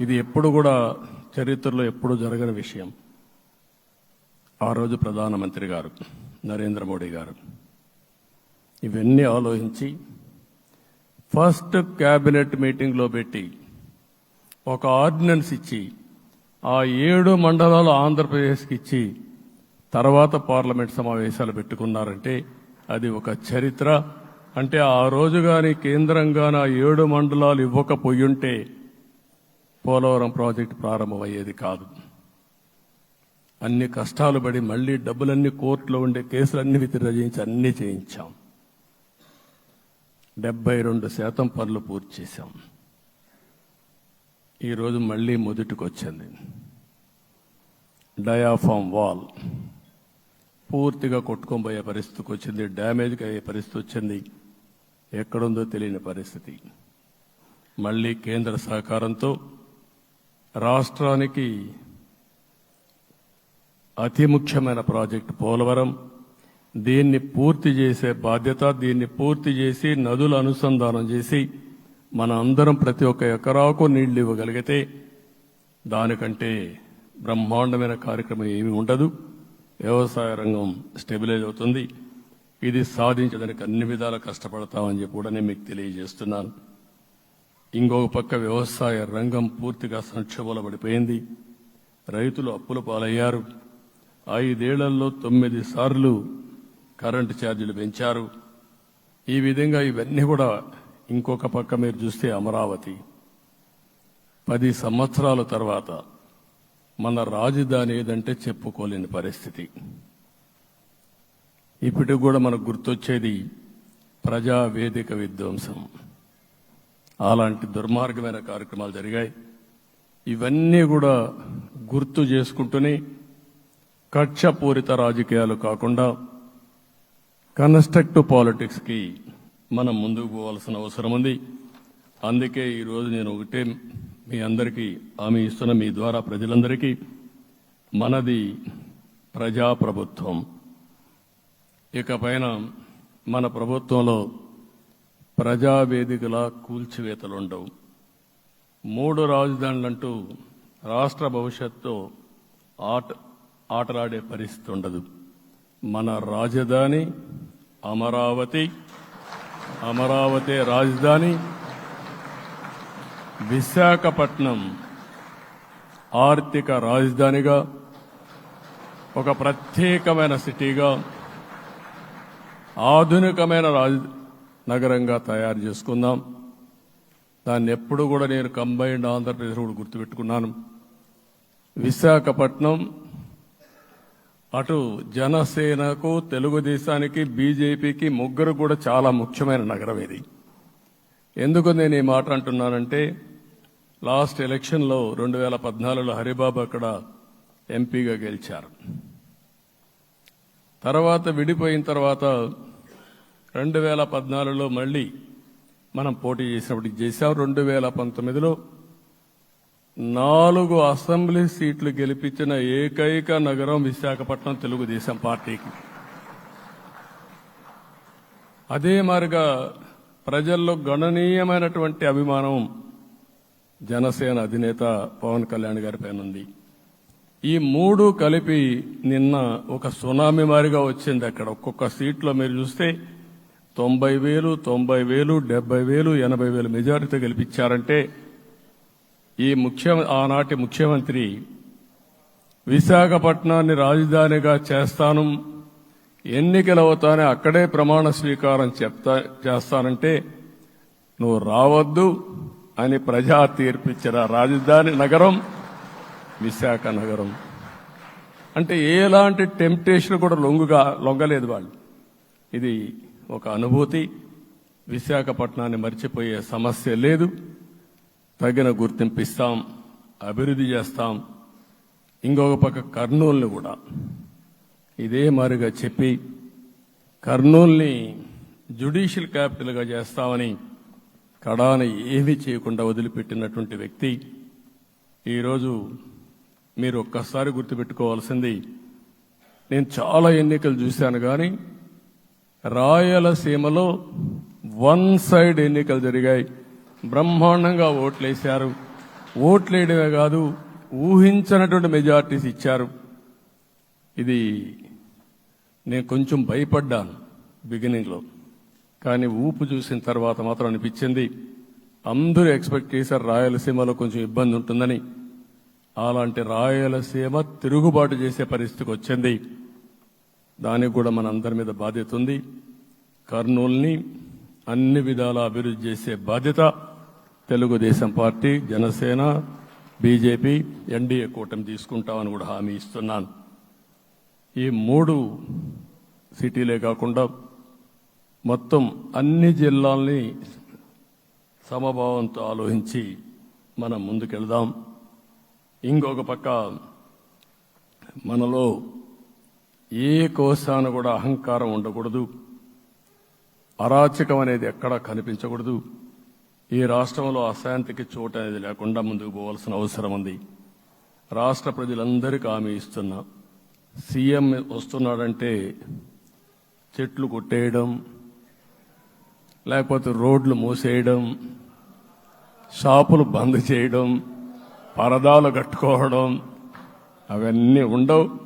ఇది ఎప్పుడు కూడా చరిత్రలో ఎప్పుడు జరగని విషయం. ఆ రోజు ప్రధానమంత్రి గారు నరేంద్ర మోడీ గారు ఇవన్నీ ఆలోచించి ఫస్ట్ క్యాబినెట్ మీటింగ్లో పెట్టి ఒక ఆర్డినెన్స్ ఇచ్చి ఆ ఏడు మండలాలు ఆంధ్రప్రదేశ్కి ఇచ్చి తర్వాత పార్లమెంట్ సమావేశాలు పెట్టుకున్నారంటే అది ఒక చరిత్ర. అంటే ఆ రోజు కానీ కేంద్రంగా ఆ ఏడు మండలాలు ఇవ్వకపోయుంటే పోలవరం ప్రాజెక్టు ప్రారంభమయ్యేది కాదు. అన్ని కష్టాలు పడి మళ్ళీ డబ్బులన్నీ కోర్టులో ఉండే కేసులన్నీ విత్డ్రా చేయించి అన్ని చేయించాం. డెబ్బై రెండు శాతం పనులు పూర్తి చేశాం. ఈరోజు మళ్ళీ మొదటికి వచ్చింది డయాఫామ్ వాల్. పూర్తిగా కొట్టుకోబోయే పరిస్థితికి వచ్చింది. డ్యామేజ్కి అయ్యే పరిస్థితి వచ్చింది. ఎక్కడుందో తెలియని పరిస్థితి. మళ్ళీ కేంద్ర సహకారంతో రాష్ట్రానికి అతి ముఖ్యమైన ప్రాజెక్టు పోలవరం. దీన్ని పూర్తి చేసే బాధ్యత దీన్ని పూర్తి చేసి నదుల అనుసంధానం చేసి మన అందరం ప్రతి ఒక్క ఎకరాకు నీళ్ళు ఇవ్వగలిగితే దానికంటే బ్రహ్మాండమైన కార్యక్రమం ఏమీ ఉండదు. వ్యవసాయ రంగం స్టెబిలైజ్ అవుతుంది. ఇది సాధించడానికి అన్ని విధాలా కష్టపడతామని చెప్పి కూడా నేను మీకు తెలియజేస్తున్నాను. ఇంకొక పక్క వ్యవసాయ రంగం పూర్తిగా సంక్షోభంలో పడిపోయింది రైతులు అప్పుల పాలయ్యారు. ఐదేళ్ళలో తొమ్మిది సార్లు కరెంటు ఛార్జీలు పెంచారు. ఈ విధంగా ఇవన్నీ కూడా ఇంకొక పక్క మీరు చూస్తే అమరావతి. పది సంవత్సరాల తర్వాత మన రాజధాని ఏదంటే చెప్పుకోలేని పరిస్థితి. ఇప్పటికి కూడా మనకు గుర్తొచ్చేది ప్రజా వేదిక విధ్వంసం. అలాంటి దుర్మార్గమైన కార్యక్రమాలు జరిగాయి. ఇవన్నీ కూడా గుర్తు చేసుకుంటూనే కక్షపూరిత రాజకీయాలు కాకుండా కన్స్ట్రక్టివ్ పాలిటిక్స్కి మనం ముందుకు పోవాల్సిన అవసరం ఉంది. అందుకే ఈరోజు నేను ఒకటే మీ అందరికీ హామీ ఇస్తున్న మీ ద్వారా ప్రజలందరికీ మనది ప్రజాప్రభుత్వం. ఇకపైన మన ప్రభుత్వంలో ప్రజావేదికలా కూల్చివేతలుండవు. మూడు రాజధానులంటూ రాష్ట్ర భవిష్యత్తుతో ఆట ఆటలాడే పరిస్థితి ఉండదు. మన రాజధాని అమరావతి అమరావతి రాజధాని విశాఖపట్నం ఆర్థిక రాజధానిగా ఒక ప్రత్యేకమైన సిటీగా ఆధునికమైన రాజ నగరంగా తయారు చేసుకుందాం. దాన్ని ఎప్పుడు కూడా నేను కంబైన్డ్ ఆంధ్రప్రదేశ్ కూడా గుర్తుపెట్టుకున్నాను. విశాఖపట్నం అటు జనసేనకు తెలుగుదేశానికి బీజేపీకి ముగ్గురు కూడా చాలా ముఖ్యమైన నగరం ఇది. ఎందుకు నేను ఈ మాట అంటున్నానంటే లాస్ట్ ఎలక్షన్లో రెండు వేల పద్నాలుగులో హరిబాబు అక్కడ ఎంపీగా గెలిచారు. తర్వాత విడిపోయిన తర్వాత రెండు వేల పద్నాలుగులో మళ్ళీ మనం పోటీ చేసినప్పుడు చేశాం. రెండు వేల పంతొమ్మిదిలో నాలుగు అసెంబ్లీ సీట్లు గెలిపించిన ఏకైక నగరం విశాఖపట్నం తెలుగుదేశం పార్టీకి. అదే మారిగా ప్రజల్లో గణనీయమైనటువంటి అభిమానం జనసేన అధినేత పవన్ కళ్యాణ్ గారి పైన ఉంది. ఈ మూడు కలిపి నిన్న ఒక సునామీ మారిగా వచ్చింది అక్కడ. ఒక్కొక్క సీట్లో మీరు చూస్తే తొంభై వేలు తొంభై వేలు డెబ్బై వేలు ఎనభై వేలు మెజారిటీ గెలిపించారంటే ఈ ముఖ్య ఆనాటి ముఖ్యమంత్రి విశాఖపట్నాన్ని రాజధానిగా చేస్తాను ఎన్నికలు అవుతానే అక్కడే ప్రమాణ స్వీకారం చెప్తా చేస్తానంటే నువ్వు రావద్దు అని ప్రజా తీర్పిచ్చిన రాజధాని నగరం విశాఖ నగరం. అంటే ఎలాంటి టెంప్టేషన్ కూడా లొంగుగా లొంగలేదు వాళ్ళు. ఇది ఒక అనుభూతి. విశాఖపట్నాన్ని మర్చిపోయే సమస్య లేదు. తగిన గుర్తింపు ఇస్తాం అభివృద్ధి చేస్తాం. ఇంకొక పక్క కర్నూలుని కూడా. ఇదే మారిగా చెప్పి కర్నూల్ని జ్యుడిషియల్ క్యాపిటల్గా చేస్తామని కడాన ఏమీ చేయకుండా వదిలిపెట్టినటువంటి వ్యక్తి. ఈరోజు మీరు ఒక్కసారి గుర్తుపెట్టుకోవాల్సింది నేను చాలా ఎన్నికలు చూశాను కానీ రాయలసీమలో వన్ సైడ్ ఎన్నికలు జరిగాయి. బ్రహ్మాండంగా ఓట్లేశారు. ఓట్లేయడమే కాదు ఊహించనటువంటి మెజార్టీస్ ఇచ్చారు. ఇది నేను కొంచెం భయపడ్డాను బిగినింగ్లో కానీ ఊపు చూసిన తర్వాత మాత్రం అనిపించింది అందరూ ఎక్స్పెక్ట్ చేశారు రాయలసీమలో కొంచెం ఇబ్బంది ఉంటుందని. అలాంటి రాయలసీమ తిరుగుబాటు చేసే పరిస్థితికి వచ్చింది. దానికి కూడా మన అందరి మీద బాధ్యత ఉంది. కర్నూల్ని అన్ని విధాల అభివృద్ధి చేసే బాధ్యత Telugu Desam party Jana Sena BJP NDA కూటమి తీసుకుంటామని కూడా హామీ ఇస్తున్నాను. ఈ మూడు సిటీలే కాకుండా మొత్తం అన్ని జిల్లాల్ని సమభావంతో ఆలోచించి మనం ముందుకెళ్దాం. ఇంకొక పక్క మనలో ఏ కోశాన కూడా అహంకారం ఉండకూడదు. అరాచకం అనేది ఎక్కడా కనిపించకూడదు. ఈ రాష్ట్రంలో అశాంతికి చోటు అనేది లేకుండా ముందుకు పోవాల్సిన అవసరం ఉంది. రాష్ట్ర ప్రజలందరికీ హామీ ఇస్తున్నా సీఎం వస్తున్నాడంటే చెట్లు కొట్టేయడం లేకపోతే రోడ్లు మూసేయడం షాపులు బంద్ చేయడం పరదాలు కట్టుకోవడం అవన్నీ ఉండవు.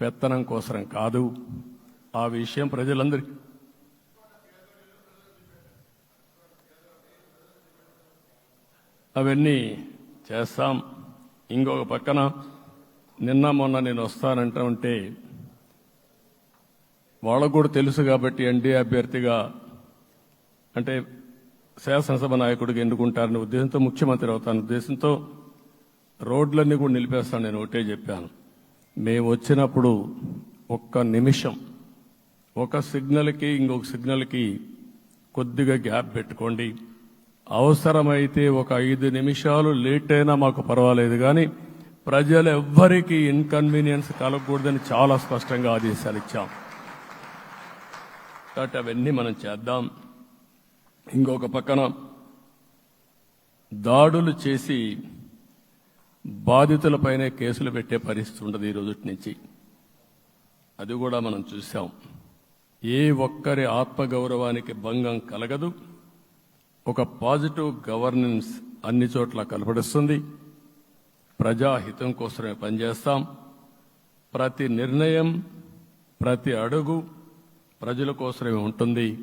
పెత్తనం కోసరం కాదు. ఆ విషయం ప్రజలందరికీ. అవన్నీ చేస్తాం. ఇంకొక పక్కన నిన్న మొన్న నేను వస్తానంటా ఉంటే వాళ్ళకు కూడా తెలుసు కాబట్టి ఎన్డీఏ అభ్యర్థిగా అంటే శాసనసభ నాయకుడిగా ఎన్నుకుంటారనే ఉద్దేశంతో ముఖ్యమంత్రి అవుతాను ఉద్దేశంతో రోడ్లన్నీ కూడా నిలిపేస్తాను నేను ఒకటే చెప్పాను. మేము వచ్చినప్పుడు ఒక్క నిమిషం ఒక సిగ్నల్కి ఇంకొక సిగ్నల్కి కొద్దిగా గ్యాప్ పెట్టుకోండి. అవసరమైతే ఒక ఐదు నిమిషాలు లేట్ అయినా మాకు పర్వాలేదు కానీ ప్రజలు ఎవ్వరికీ ఇన్కన్వీనియన్స్ కలగకూడదని చాలా స్పష్టంగా ఆదేశాలు ఇచ్చాం. కాబట్టి అవన్నీ మనం చేద్దాం. ఇంకొక పక్కన దాడులు చేసి బాధితులపైనే కేసులు పెట్టే పరిస్థితి ఉండదు ఈ రోజు నుంచి. అది కూడా మనం చూసాం ఏ ఒక్కరి ఆత్మగౌరవానికి భంగం కలగదు. ఒక పాజిటివ్ గవర్నెన్స్ అన్ని చోట్ల కలపడిస్తుంది ప్రజాహితం కోసమే పనిచేస్తాం. ప్రతి నిర్ణయం ప్రతి అడుగు ప్రజల కోసమే ఉంటుంది.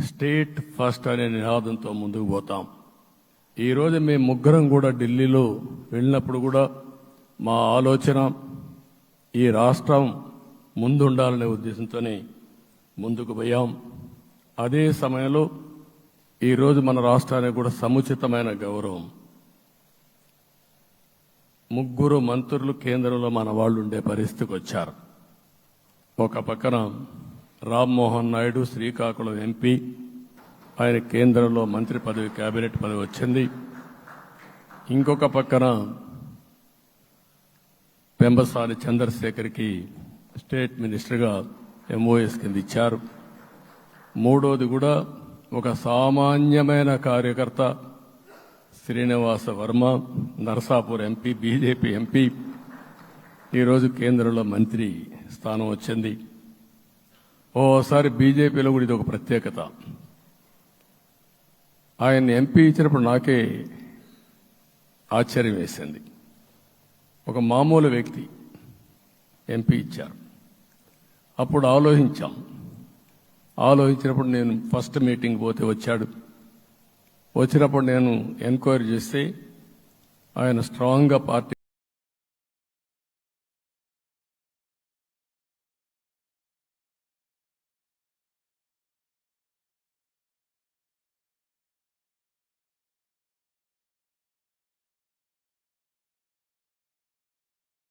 స్టేట్ ఫస్ట్ అనే నినాదంతో ముందుకు పోతాం. ఈరోజు మేము ముగ్గురం కూడా ఢిల్లీలో వెళ్ళినప్పుడు కూడా మా ఆలోచన ఈ రాష్ట్రం ముందుండాలనే ఉద్దేశంతోనే ముందుకు పోయాం. అదే సమయంలో ఈరోజు మన రాష్ట్రానికి కూడా సముచితమైన గౌరవం. ముగ్గురు మంత్రులు కేంద్రంలో మన వాళ్ళు ఉండే పరిస్థితికి వచ్చారు. ఒక పక్కన రామ్మోహన్ నాయుడు శ్రీకాకుళం ఎంపీ ఆయన కేంద్రంలో మంత్రి పదవి కేబినెట్ పదవి వచ్చింది. ఇంకొక పక్కన పెంబసాని చంద్రశేఖర్కి స్టేట్ మినిస్టర్గా ఎంఓఎస్ కింద ఇచ్చారు. మూడోది కూడా ఒక సామాన్యమైన కార్యకర్త Srinivasa Varma Narsapur MP BJP MP ఈరోజు కేంద్రంలో మంత్రి స్థానం వచ్చింది. ఓసారి బీజేపీలో కూడా ఇది ఒక ప్రత్యేకత. ఆయన ఎంపీ ఇచ్చినప్పుడు నాకే ఆశ్చర్యం వేసింది. ఒక మామూలు వ్యక్తి ఎంపీ ఇచ్చారు. అప్పుడు ఆలోచించాం. ఆలోచించినప్పుడు నేను ఫస్ట్ మీటింగ్ పోతే వచ్చాడు. వచ్చినప్పుడు నేను ఎంక్వైరీ చేస్తే ఆయన స్ట్రాంగ్గా పార్టీ